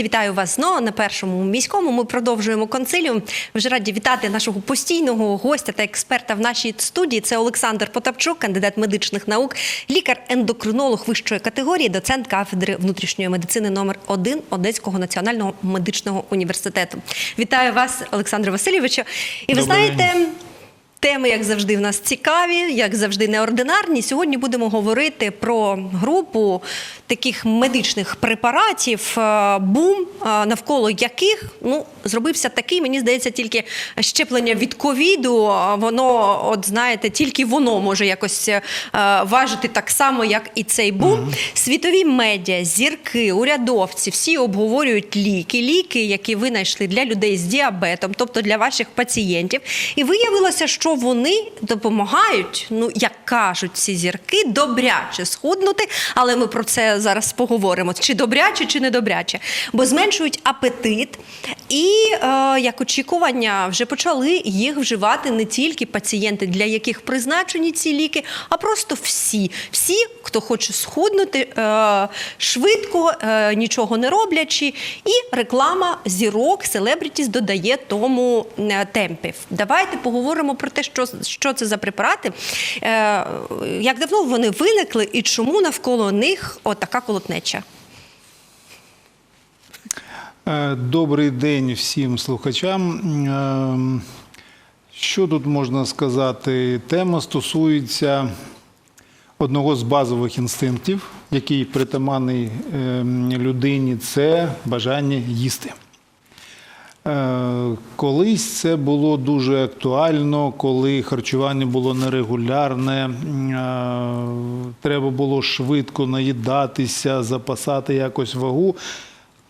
Друзі, вітаю вас знову на першому міському. Ми продовжуємо консиліум. Вже раді вітати нашого постійного гостя та експерта в нашій студії. Це Олександр Потапчук, кандидат медичних наук, лікар-ендокринолог вищої категорії, доцент кафедри внутрішньої медицини номер 1 Одеського національного медичного університету. Вітаю вас, Олександр Васильовичу. І ви Добрий знаєте. Теми, як завжди, в нас цікаві, як завжди, неординарні. Сьогодні будемо говорити про групу таких медичних препаратів, е, бум, е, навколо яких ну зробився такий, мені здається, тільки щеплення від ковіду. Воно, от знаєте, тільки воно може якось е, важити так само, як і цей бум. Світові медіа, зірки, урядовці всі обговорюють ліки, ліки, які ви знайшли для людей з діабетом, тобто для ваших пацієнтів. І виявилося, що вони допомагають, ну як кажуть ці зірки, добряче схуднути. Але ми про це зараз поговоримо: чи добряче, чи не добряче, бо зменшують апетит, і е, як очікування вже почали їх вживати не тільки пацієнти, для яких призначені ці ліки, а просто всі, всі, хто хоче схуднути е, швидко, е, нічого не роблячи, і реклама зірок, селебрітіс додає тому е, темпів. Давайте поговоримо про те, що, що це за препарати, е, як давно вони виникли і чому навколо них отака колотнеча. Е, Добрий день всім слухачам. Ем, Що тут можна сказати? Тема стосується одного з базових інстинктів, який притаманний ем, людині, це бажання їсти. Е, Колись це було дуже актуально, коли харчування було нерегулярне, е, треба було швидко наїдатися, запасати якось вагу.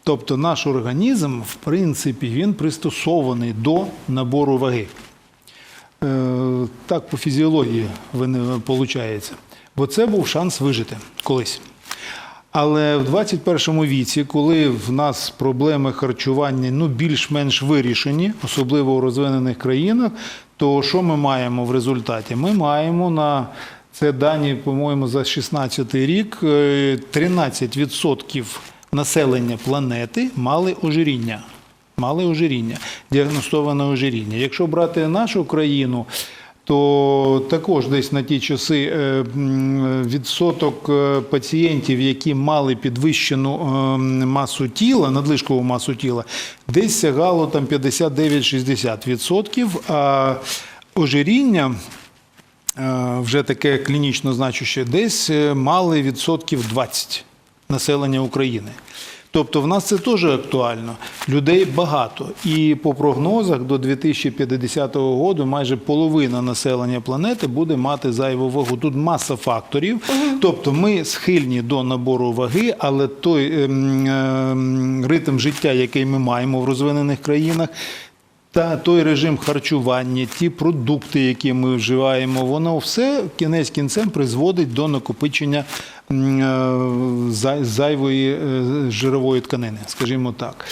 Тобто наш організм, в принципі, він пристосований до набору ваги. Е, Так по фізіології виходить. Бо це був шанс вижити колись. Але в 21 віці, коли в нас проблеми харчування ну, більш-менш вирішені, особливо у розвинених країнах, то що ми маємо в результаті? Ми маємо на це дані, по-моєму, за 16 рік е, 13% населення планети мали ожиріння. Мали ожиріння, діагностоване ожиріння. Якщо брати нашу країну, то також десь на ті часи е, відсоток е, пацієнтів, які мали підвищену е, масу тіла, надлишкову масу тіла, десь сягало там 59-60%, а ожиріння вже таке клінічно значуще, десь мали відсотків 20 населення України. Тобто в нас це теж актуально. Людей багато. І по прогнозах до 2050 року майже половина населення планети буде мати зайву вагу. Тут маса факторів. Тобто ми схильні до набору ваги, але той ем, ем, ритм життя, який ми маємо в розвинених країнах, та той режим харчування, ті продукти, які ми вживаємо, воно все кінець кінцем призводить до накопичення е, зай- зайвої е, жирової тканини, скажімо так.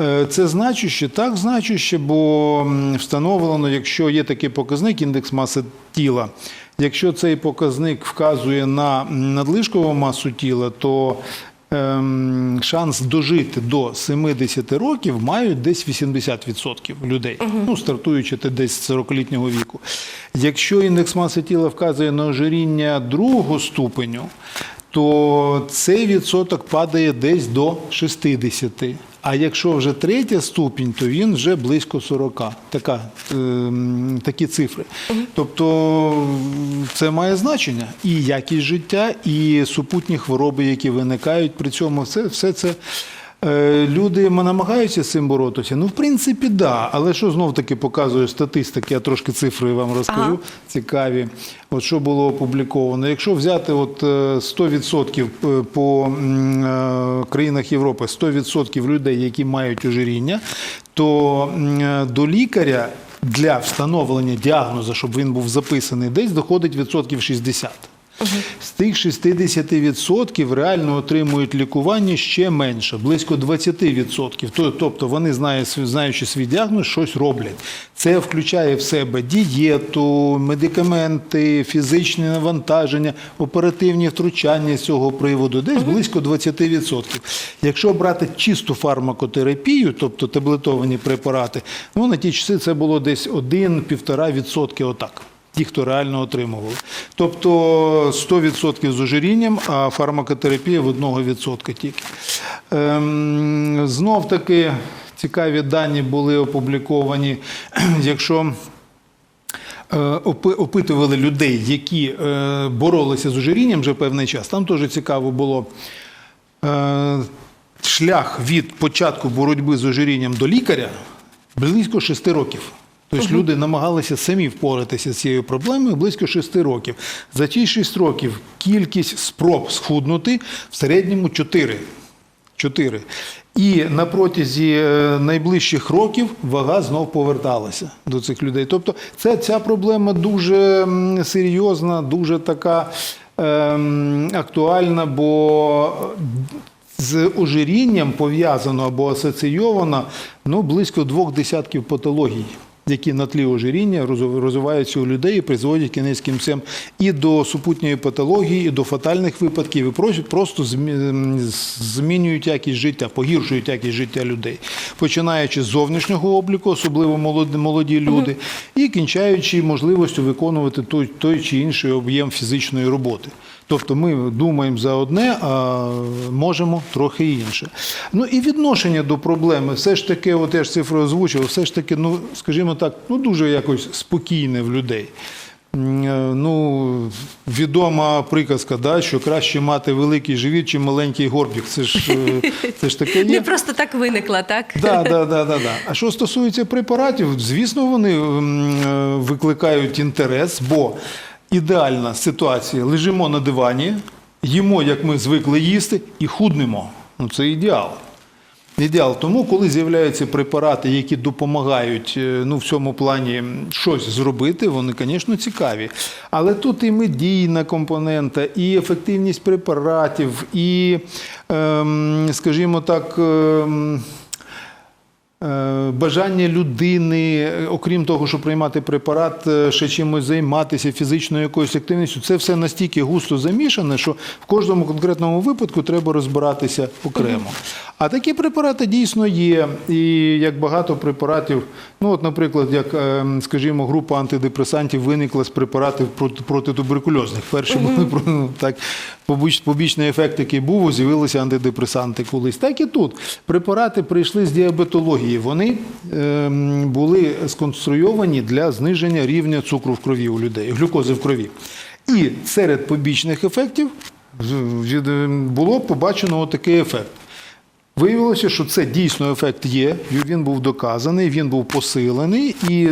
Е, Це значуще, так значуще, бо встановлено, якщо є такий показник, індекс маси тіла. Якщо цей показник вказує на надлишкову масу тіла, то ем, шанс дожити до 70 років мають десь 80% людей, ну, стартуючи десь з 40-літнього віку. Якщо індекс маси тіла вказує на ожиріння другого ступеню, то цей відсоток падає десь до 60. А якщо вже третя ступінь, то він вже близько 40. Така, е, такі цифри. Тобто це має значення і якість життя, і супутні хвороби, які виникають при цьому, все, все це. Е, Люди намагаються з цим боротися. Ну, в принципі, да. Але що знов таки показує статистика, я трошки цифри вам розкажу, Ага. цікаві. От що було опубліковано. Якщо взяти от е, 100% по е, країнах Європи, 100% людей, які мають ожиріння, то е, до лікаря для встановлення діагнозу, щоб він був записаний, десь доходить відсотків 60. З тих 60% реально отримують лікування ще менше, близько 20%. Тобто вони, знаючи свій діагноз, щось роблять. Це включає в себе дієту, медикаменти, фізичне навантаження, оперативні втручання з цього приводу, десь близько 20%. Якщо брати чисту фармакотерапію, тобто таблетовані препарати, ну на ті часи це було десь 1-1,5% отак. Ті, хто реально отримували. Тобто 100% з ожирінням, а фармакотерапія в 1% тільки. Ем, знов таки цікаві дані були опубліковані. Якщо е, опитували людей, які е, боролися з ожирінням вже певний час, там теж цікаво було. Е, Шлях від початку боротьби з ожирінням до лікаря близько 6 років. Тобто люди намагалися самі впоратися з цією проблемою близько 6 років. За ті 6 років кількість спроб схуднути в середньому 4. 4. І на протязі е, найближчих років вага знов поверталася до цих людей. Тобто це, ця проблема дуже серйозна, дуже така ем, актуальна, бо з ожирінням пов'язано або асоційовано ну, близько двох десятків патологій, які на тлі ожиріння розвиваються у людей і призводять кінець кінцем і до супутньої патології, і до фатальних випадків, і просто- змінюють якість життя, погіршують якість життя людей, починаючи з зовнішнього обліку, особливо молоді, молоді люди, і кінчаючи можливістю виконувати той, той чи інший об'єм фізичної роботи. Тобто ми думаємо за одне, а можемо трохи інше. Ну і відношення до проблеми, все ж таки, от я ж цифру озвучив, все ж таки, ну скажімо так, ну дуже якось спокійне в людей. Е, Ну, відома приказка, да, що краще мати великий живіт, чи маленький горбік. Це ж, е, це ж таке Не просто так виникла, так? Да, да, да, да, да. А що стосується препаратів, звісно, вони е, викликають інтерес, бо ідеальна ситуація: лежимо на дивані, їмо, як ми звикли їсти, і худнемо. Ну, це ідеал. Ідеал. Тому, коли з'являються препарати, які допомагають е, ну, в цьому плані щось зробити, вони, звісно, цікаві. Але тут і медійна компонента, і ефективність препаратів, і, ем, скажімо так, ем, Бажання людини, е, окрім того, що приймати препарат, е, ще чимось займатися фізичною якоюсь активністю, це все настільки густо замішане, що в кожному конкретному випадку треба розбиратися окремо. А такі препарати дійсно є. І як багато препаратів, ну от, наприклад, як, е, скажімо, група антидепресантів виникла з препаратів проти, протитуберкульозних. Перші були ну, так, побічний ефект, який був, з'явилися антидепресанти колись. Так і тут. Препарати прийшли з діабетології. Вони ем, були сконструйовані для зниження рівня цукру в крові у людей, глюкози в крові. І серед побічних ефектів ем, було побачено такий ефект. Виявилося, що це дійсно ефект є. Він був доказаний, він був посилений, і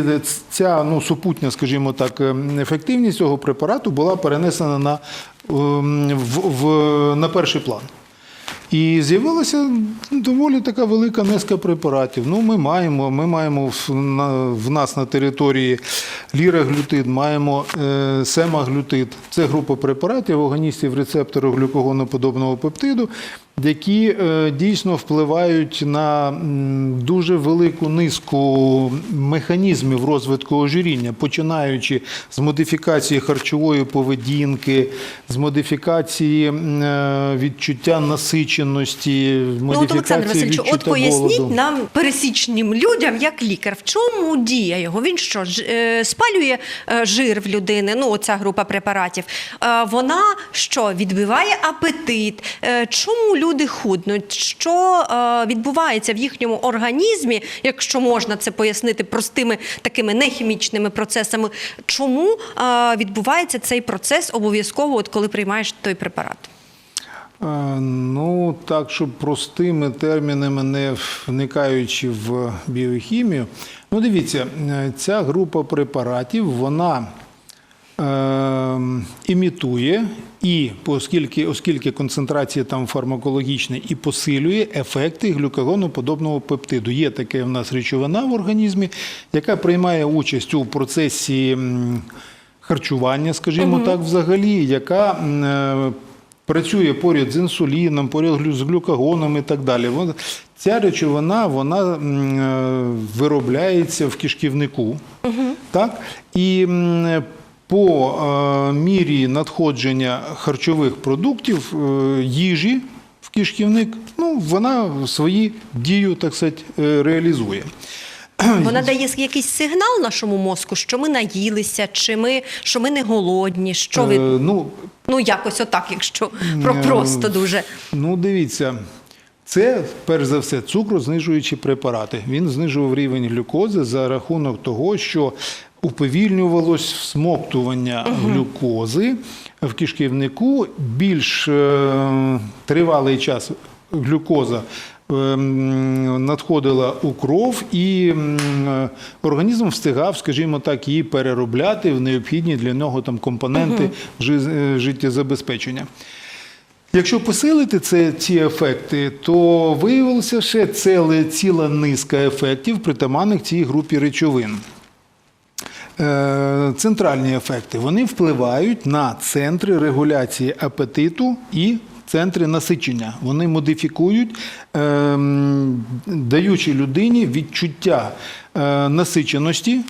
ця ну, супутня, скажімо так, ем, ефективність цього препарату була перенесена на, в, в, на перший план. І з'явилася доволі така велика низка препаратів. Ну, ми маємо, ми маємо в, на, в нас на території ліраглютид, маємо е, семаглютид. Це група препаратів, агоністів рецептору глюкогоноподобного пептиду, які е, дійсно впливають на дуже велику низку механізмів розвитку ожиріння, починаючи з модифікації харчової поведінки, з модифікації е, відчуття насиченості, Ну, от Олександр Васильович, от поясніть голоду. нам пересічним людям, як лікар, в чому дія його? Він що е, спалює жир в людини? Ну, оця група препаратів. Вона що відбиває апетит? Чому люди худнуть? Що е, відбувається в їхньому організмі, якщо можна це пояснити простими такими нехімічними процесами? Чому е, відбувається цей процес обов'язково, от коли приймаєш той препарат? Е, Ну, так, щоб простими термінами, не вникаючи в біохімію. Ну, дивіться, ця група препаратів, вона імітує і, оскільки, оскільки концентрація там фармакологічна, і посилює ефекти глюкагоноподобного пептиду. Є таке в нас речовина в організмі, яка приймає участь у процесі. харчування, скажімо так, взагалі, яка е, працює поряд з інсуліном, поряд з глюкагоном і так далі. Ця речовина вона е, виробляється в кишківнику. Так? І по е, мірі надходження харчових продуктів, е, їжі в кишківник, ну, вона свої дію, так сказати, е, реалізує. Вона дає якийсь сигнал нашому мозку, що ми наїлися, чи ми що ми не голодні, що ви Е, ну, ну якось отак, якщо про просто дуже. Ну, дивіться, це перш за все цукрознижуючі препарати. Він знижував рівень глюкози за рахунок того, що уповільнювалось всмоктування глюкози в кишківнику. Більш е, тривалий час глюкоза. ем, Надходила у кров, і е, організм встигав, скажімо так, її переробляти в необхідні для нього там компоненти жи- е, життєзабезпечення. Якщо посилити це, ці ефекти, то виявилося ще ціле, ціла низка ефектів, притаманних цій групі речовин. Е, Центральні ефекти вони впливають на центри регуляції апетиту і центри насичення. Вони модифікують, ем, даючи людині відчуття е, насиченості,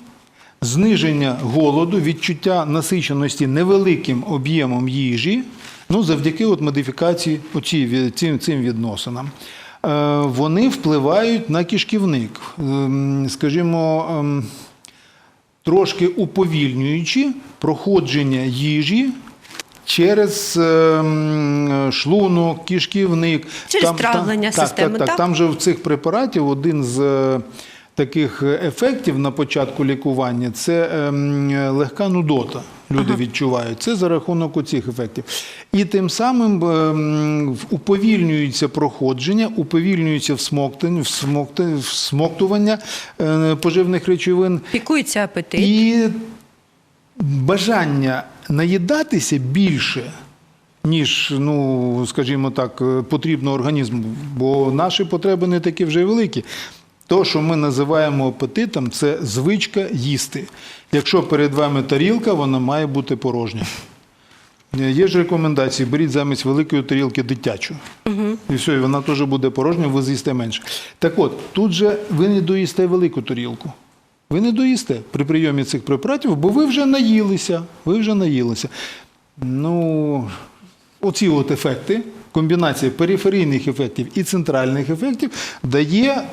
зниження голоду, відчуття насиченості невеликим об'ємом їжі, ну, завдяки от модифікації оці, цим, цим відносинам. Е, Вони впливають на кишківник. Ем, Скажімо, ем, трошки уповільнюючи проходження їжі через ем, шлунок, кишківник. Через травлення там, системи, Так, так, так? Там же в цих препаратів один з е, таких ефектів на початку лікування це ем, легка нудота. Люди відчувають це за рахунок оцих ефектів. І тим самим ем, уповільнюється проходження, уповільнюється всмоктування е, поживних речовин. Пікується апетит. І бажання наїдатися більше, ніж, ну, скажімо так, е, потрібно організму, бо наші потреби не такі вже великі. То, що ми називаємо апетитом, це звичка їсти. Якщо перед вами тарілка, вона має бути порожня. Е, Є ж рекомендації: беріть замість великої тарілки дитячу. І все, і вона теж буде порожня, ви з'їсте менше. Так от, тут же ви не доїсте велику тарілку. Ви не доїсте при прийомі цих препаратів, бо ви вже наїлися. Ви вже наїлися. Ну, оці от ефекти, комбінація периферійних ефектів і центральних ефектів дає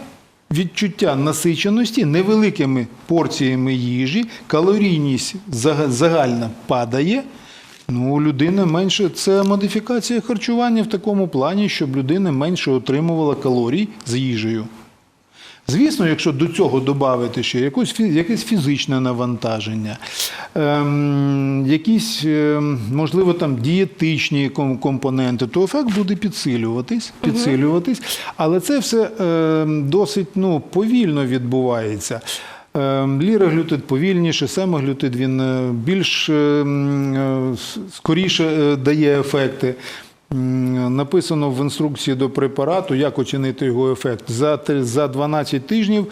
відчуття насиченості невеликими порціями їжі, калорійність загальна падає. Ну, людина менше це модифікація харчування в такому плані, щоб людина менше отримувала калорій з їжею. Звісно, якщо до цього додати ще якусь, якесь фізичне навантаження, ем, якісь, ем, можливо, там дієтичні компоненти, то ефект буде підсилюватись, підсилюватись. Але це все ем, досить ну, повільно відбувається. Ем, Ліраглютид повільніше, семаглютид він е, більш ем, е, скоріше е, дає ефекти. Написано в інструкції до препарату, як оцінити його ефект. За, три- за 12 тижнів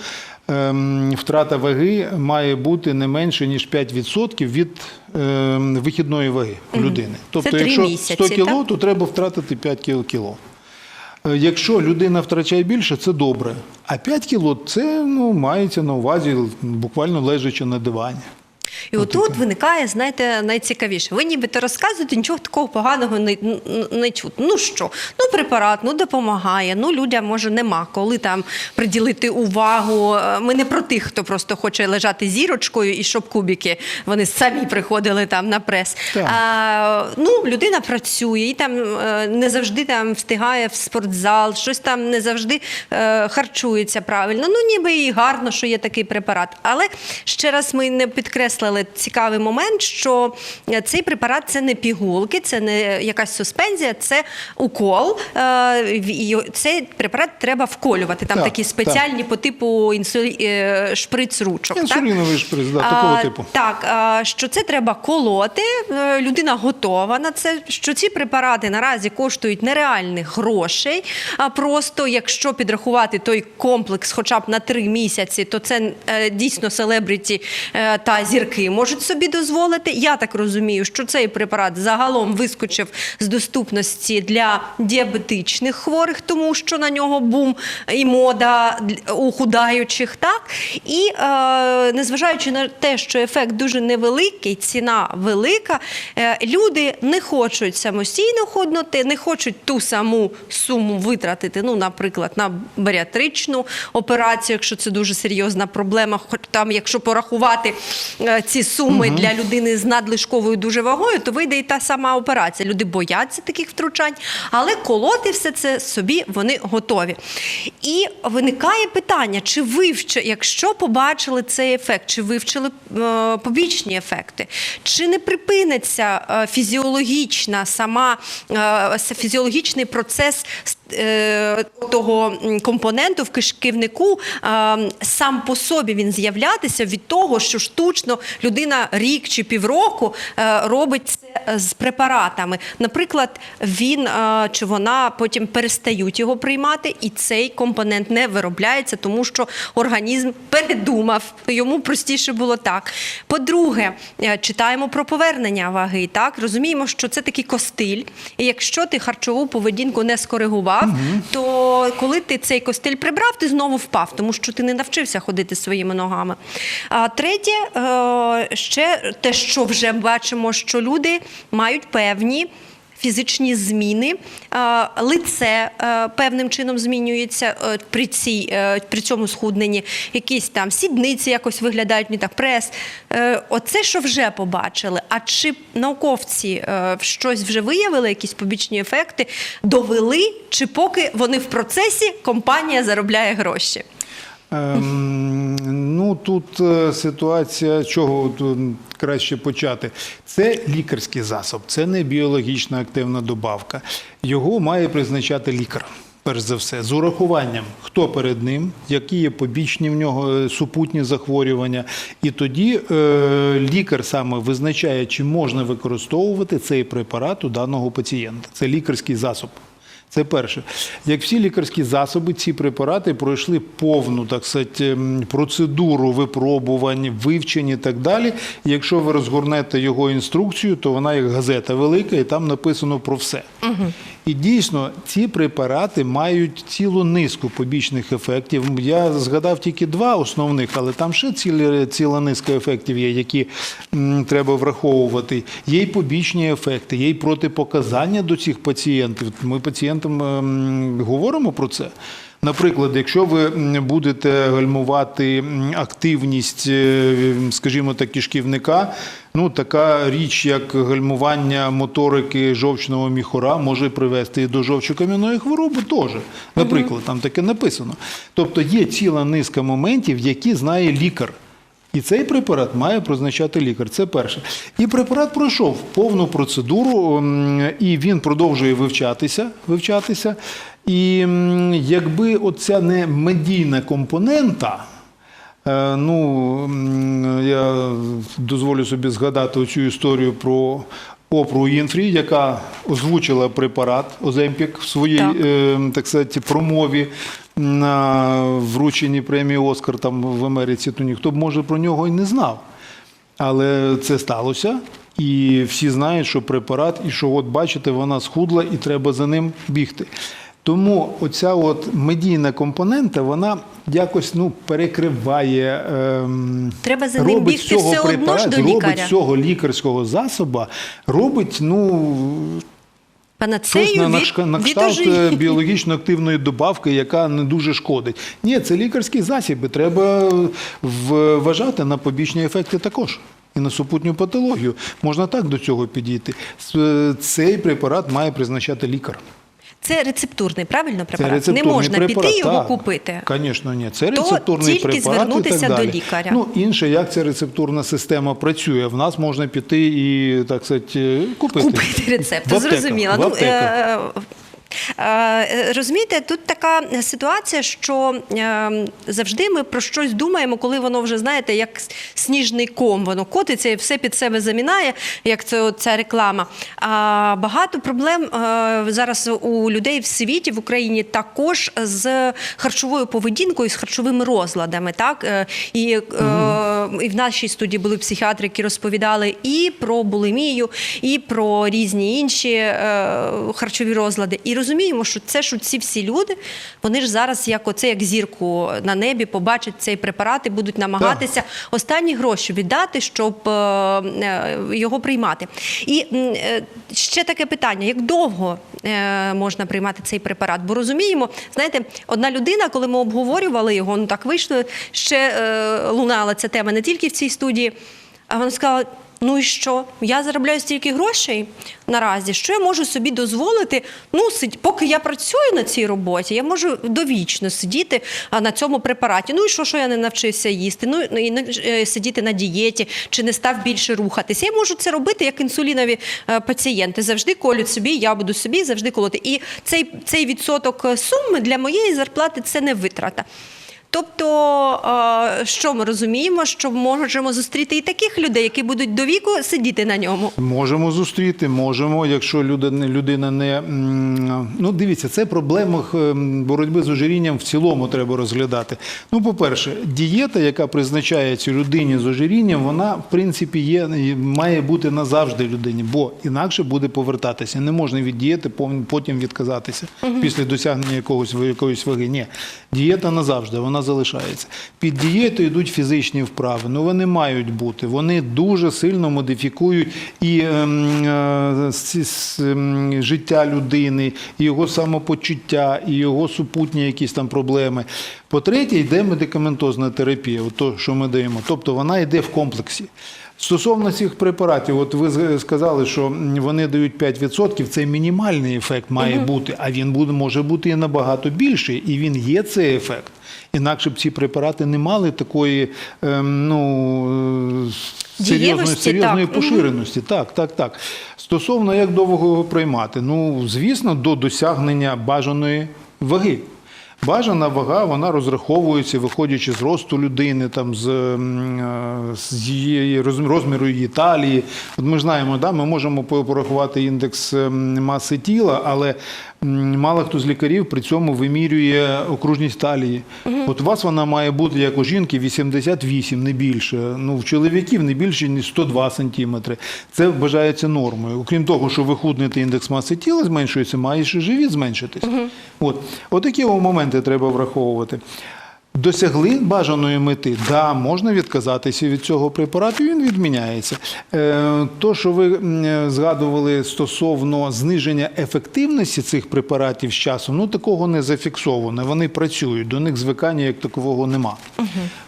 ем, втрата ваги має бути не менше, ніж 5% від ем, вихідної ваги людини. Тобто, якщо 100 кіло, то треба втратити 5 кіл- кіло. Е, Якщо людина втрачає більше, це добре. А 5 кіло це ну, мається на увазі, буквально лежачи на дивані. І отут виникає, знаєте, найцікавіше. Ви нібито розказуєте, нічого такого поганого не, не чутно. Ну що, ну препарат, ну допомагає, ну людям може нема коли там приділити увагу. Е, Ми не про тих, хто просто хоче лежати зірочкою і щоб кубики вони самі приходили там на прес. Так. А, ну, людина працює і там е, не завжди там встигає в спортзал, щось там не завжди е, харчується правильно. Ну, ніби і гарно, що є такий препарат. Але ще раз ми не підкреслили цікавий момент, що е, цей препарат це не пігулки, це не якась суспензія, це укол. Е, і цей препарат треба вколювати. Там Так, такі спеціальні по типу інсулі... е, шприц-ручок. так? Інсуліновий шприц, да, такого А, типу. Так, що це треба колоти. Людина готова на це. Що ці препарати наразі коштують нереальних грошей. А просто якщо підрахувати той комплекс, хоча б на три місяці, то це дійсно селебриті та зірки лікарі можуть собі дозволити. Я так розумію, що цей препарат загалом вискочив з доступності для діабетичних хворих, тому що на нього бум і мода у худаючих. Так і е, незважаючи на те, що ефект дуже невеликий, ціна велика, е, люди не хочуть самостійно худнути, не хочуть ту саму суму витратити. Ну, наприклад, на баріатричну операцію, якщо це дуже серйозна проблема. Хоч там, якщо порахувати е, ці суми для людини з надлишковою дуже вагою, то вийде і та сама операція. Люди бояться таких втручань, але колоти все це собі вони готові. І виникає питання: чи вивчили, якщо побачили цей ефект, чи вивчили е, побічні ефекти, чи не припиниться е, фізіологічна сама е, фізіологічний процес того компоненту в кишківнику е, сам по собі він з'являтися від того, що штучно людина рік чи півроку е, робить це е, з препаратами. Наприклад, він е, чи вона потім перестають його приймати, і цей компонент не виробляється, тому що організм передумав. Йому простіше було так. По-друге, е, читаємо про повернення ваги. Так розуміємо, що це такий костиль. І якщо ти харчову поведінку не скоригував, то коли ти цей костиль прибрав, ти знову впав, тому що ти не навчився ходити своїми ногами. А третє, е, ще те, що вже бачимо, що люди мають певні. Фізичні зміни, Е, лице е, певним чином змінюється е, при, цій, при цьому схудненні, якісь там сідниці якось виглядають не так, прес. Оце, що вже побачили. А чи науковці щось вже виявили, якісь побічні ефекти, довели, чи поки вони в процесі, компанія заробляє гроші? Ем, ну тут е, ситуація, чого тут краще почати. Це лікарський засоб, це не біологічна активна добавка. Його має призначати лікар. Перш за все, з урахуванням, хто перед ним, які є побічні в нього е, супутні захворювання, і тоді е, лікар саме визначає, чи можна використовувати цей препарат у даного пацієнта. Це лікарський засоб. Це перше. Як всі лікарські засоби, ці препарати пройшли повну так сказати, ем, процедуру випробувань, вивчень і так далі. Якщо ви розгорнете його інструкцію, то вона як газета велика, і там написано про все. І дійсно, ці препарати мають цілу низку побічних ефектів. Я згадав тільки два основних, але там ще ціла, ціла низка ефектів є, які м, треба враховувати. Є й побічні ефекти, є й протипоказання до цих пацієнтів. Ми пацієнтам м, говоримо про це. Наприклад, якщо ви будете гальмувати активність, е, скажімо так, кишківника, ну така річ, як гальмування моторики жовчного міхора, може привести до жовчокам'яної хвороби теж. Наприклад, там таке написано. Тобто є ціла низка моментів, які знає лікар. І цей препарат має призначати лікар. Це перше. І препарат пройшов повну процедуру, і він продовжує вивчатися. вивчатися. І якби оця не медійна компонента. Е, Ну, я дозволю собі згадати цю історію про Опру Інфрі, яка озвучила препарат Оземпік в своїй Так. е, так сказати, промові на врученні премії Оскар там в Америці, то ніхто б може про нього і не знав. Але це сталося, і всі знають, що препарат, і що, от бачите, вона схудла, і треба за ним бігти. Тому оця от медійна компонента, вона якось ну, перекриває. Ем, Треба за ним робить бігти цього все одно ж до Робить лікаря. цього лікарського засоба, робить, ну, Панацею Щось на, від, на кшталт ожиріння. е, біологічно активної добавки, яка не дуже шкодить. Ні, це лікарські засіби. Треба вважати на побічні ефекти також. І на супутню патологію. Можна так до цього підійти. Е, Цей препарат має призначати лікар. Це рецептурний, правильно Це препарат? рецептурний Не можна препарат, піти його так. купити. Звісно, ні. Це То рецептурний тільки препарат звернутися і так до лікаря. Ну, інше, як ця рецептурна система працює. В нас можна піти і, так сказати, купити. Купити рецепт. Зрозуміло. Ну, е, Е, Розумієте, тут така ситуація, що е, завжди ми про щось думаємо, коли воно вже знаєте, як сніжний ком, воно котиться і все під себе замінає, як це ця реклама. А багато проблем е, зараз у людей в світі, в Україні також з харчовою поведінкою, з харчовими розладами. Так Е, і, е, і в нашій студії були психіатри, які розповідали і про булимію, і про різні інші е, харчові розлади. І розуміємо, що це ж ці всі люди, вони ж зараз, як оце, як зірку на небі, побачать цей препарат і будуть намагатися останні гроші віддати, щоб е, е, його приймати. І ще таке питання: як довго можна приймати цей препарат? Бо розуміємо, знаєте, одна людина, коли ми обговорювали його, ну так вийшло, ще лунала ця тема не тільки в цій студії, а вона сказала. Ну і що? Я заробляю стільки грошей наразі, що я можу собі дозволити. Ну, сидь- поки я працюю на цій роботі, я можу довічно сидіти на цьому препараті. Ну і що, що я не навчився їсти? Ну і е, сидіти на дієті чи не став більше рухатися. Я можу це робити як інсулінові е, пацієнти. Завжди колють собі, я буду собі завжди колоти. І цей, цей відсоток суми для моєї зарплати це не витрата. Тобто, що ми розуміємо, що можемо зустріти і таких людей, які будуть до віку сидіти на ньому. Можемо зустріти, можемо, якщо людина, людина не ну дивіться, це проблема боротьби з ожирінням в цілому треба розглядати. Ну, по-перше, дієта, яка призначається людині з ожирінням, вона в принципі є має бути назавжди людині, бо інакше буде повертатися. Не можна від дієти потім відказатися після досягнення якогось якоїсь ваги. Ні, дієта назавжди, вона залишається. Під дієтою йдуть фізичні вправи. Ну вони мають бути. Вони дуже сильно модифікують і ем, е, ем, життя людини, і його самопочуття, і його супутні якісь там проблеми. По-третє, йде медикаментозна терапія, от то, що ми даємо. Тобто вона йде в комплексі. Стосовно цих препаратів, от ви сказали, що вони дають 5%, це мінімальний ефект має бути, а він буде, може бути і набагато більший, і він є цей ефект. Інакше б ці препарати не мали такої ем, ну, е, серйозної, серйозної так. Поширеності. Так, так, так. Стосовно як довго його приймати, ну звісно, до досягнення бажаної ваги. Бажана вага вона розраховується, виходячи з росту людини, там з, е, з її розміру її талії. От ми ж знаємо, да, ми можемо порахувати індекс ем, маси тіла, але мало хто з лікарів при цьому вимірює окружність талії. От у вас вона має бути як у жінки 88, не більше. Ну в чоловіків не більше ніж 102 сантиметри. Це вважається нормою. Окрім того, що ви худнете індекс маси тіла зменшується, має ще живіт зменшитись. От, от такі о моменти треба враховувати. Досягли бажаної мети, да, можна відказатися від цього препарату, він відміняється. Е, то, що ви згадували стосовно зниження ефективності цих препаратів з часом, ну такого не зафіксовано. Вони працюють, до них звикання як такового нема.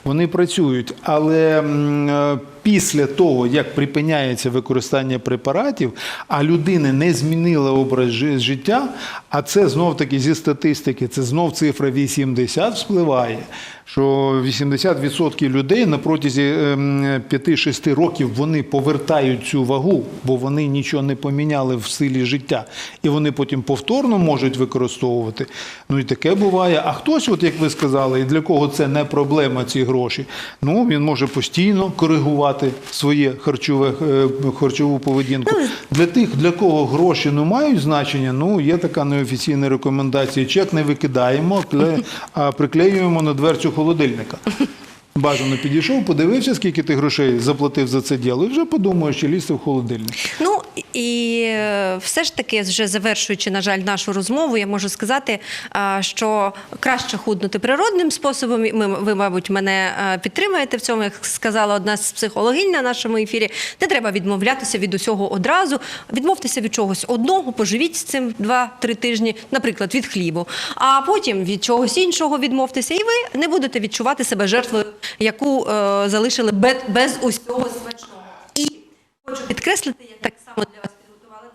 Вони працюють, але е, після того, як припиняється використання препаратів, а людина не змінила образ життя, а це знов таки зі статистики, це знов цифра 80 вспливає. Що 80% людей на протязі ем, 5-6 років вони повертають цю вагу, бо вони нічого не поміняли в стилі життя, і вони потім повторно можуть використовувати. Ну і таке буває. А хтось, от як ви сказали, і для кого це не проблема, ці гроші, ну він може постійно коригувати своє харчове е, харчову поведінку. Для тих, для кого гроші не мають значення, ну є така неофіційна рекомендація: чек не викидаємо, а приклеюємо на дверцю холодильника. Бажано підійшов, подивився, скільки ти грошей заплатив за це діло, і вже подумаєш, чи лізти в холодильник. Ну і е, все ж таки, вже завершуючи, на жаль, нашу розмову, я можу сказати, що краще худнути природним способом. Ви, мабуть, мене е, підтримаєте в цьому, як сказала одна з психологинь на нашому ефірі. Не треба відмовлятися від усього одразу. Відмовтеся від чогось одного, поживіть з цим 2-3 тижні, наприклад, від хлібу, а потім від чогось іншого відмовтеся, і ви не будете відчувати себе жертвою, яку е, залишили без, без усього смачного. І Хочу підкреслити, я так само для вас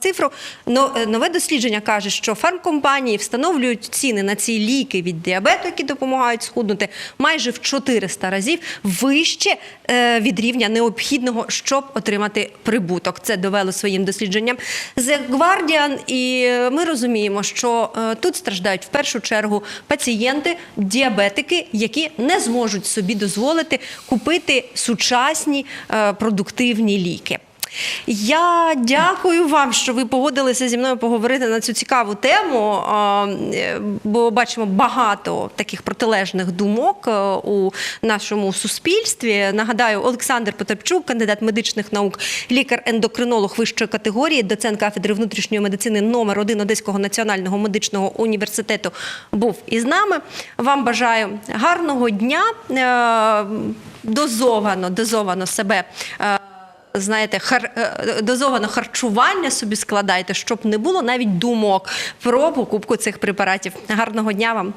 Цифру е, нове дослідження каже, що фармкомпанії встановлюють ціни на ці ліки від діабету, які допомагають схуднути, майже в 400 разів вище е, від рівня необхідного, щоб отримати прибуток. Це довело своїм дослідженням The Guardian, і е, ми розуміємо, що тут страждають в першу чергу пацієнти, діабетики, які не зможуть собі дозволити купити сучасні продуктивні ліки. Я дякую вам, що ви погодилися зі мною поговорити на цю цікаву тему, е, бо бачимо багато таких протилежних думок е, у нашому суспільстві. Нагадаю, Олександр Потапчук, кандидат медичних наук, лікар-ендокринолог вищої категорії, доцент кафедри внутрішньої медицини номер 1 Одеського національного медичного університету, був із нами. Вам бажаю гарного дня, е, дозовано, дозовано себе. Знаєте, хар... е, дозоване харчування собі складайте, щоб не було навіть думок про покупку цих препаратів. Гарного дня вам!